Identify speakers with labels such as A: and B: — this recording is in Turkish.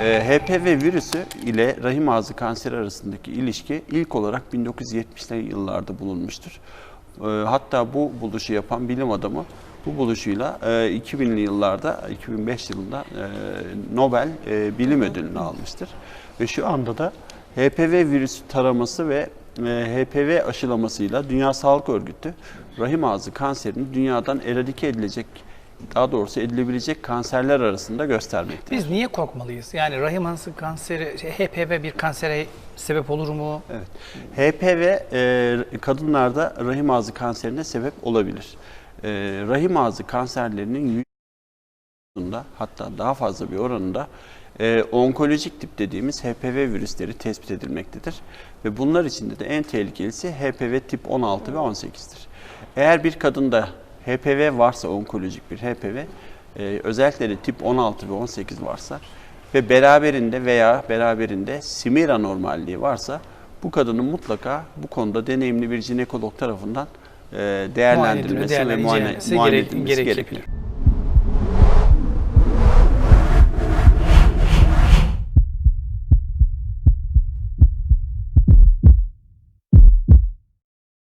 A: Ee, HPV virüsü ile rahim ağzı kanseri arasındaki ilişki ilk olarak 1970'li yıllarda bulunmuştur. Ee, hatta bu buluşu yapan bilim adamı bu buluşuyla e, 2000'li yıllarda, 2005 yılında e, Nobel e, Bilim Ödülünü almıştır. Ve şu anda da HPV virüsü taraması ve e, HPV aşılamasıyla Dünya Sağlık Örgütü rahim ağzı kanserini dünyadan eradike edilecek, daha doğrusu edilebilecek kanserler arasında göstermektedir.
B: Biz niye korkmalıyız? Yani rahim ağzı kanseri, şey, HPV bir kansere sebep olur mu?
A: Evet. HPV e, kadınlarda rahim ağzı kanserine sebep olabilir. E, rahim ağzı kanserlerinin %10'unda hatta daha fazla bir oranında e, onkolojik tip dediğimiz HPV virüsleri tespit edilmektedir. Ve bunlar içinde de en tehlikelisi HPV tip 16 ve 18'dir. Eğer bir kadında HPV varsa onkolojik bir HPV, e, özellikle de tip 16 ve 18 varsa ve beraberinde veya beraberinde simir anormalliği varsa bu kadının mutlaka bu konuda deneyimli bir jinekolog tarafından e, değerlendirilmesi ve muayene, muayene edilmesi
B: gerekir.
A: gerekir.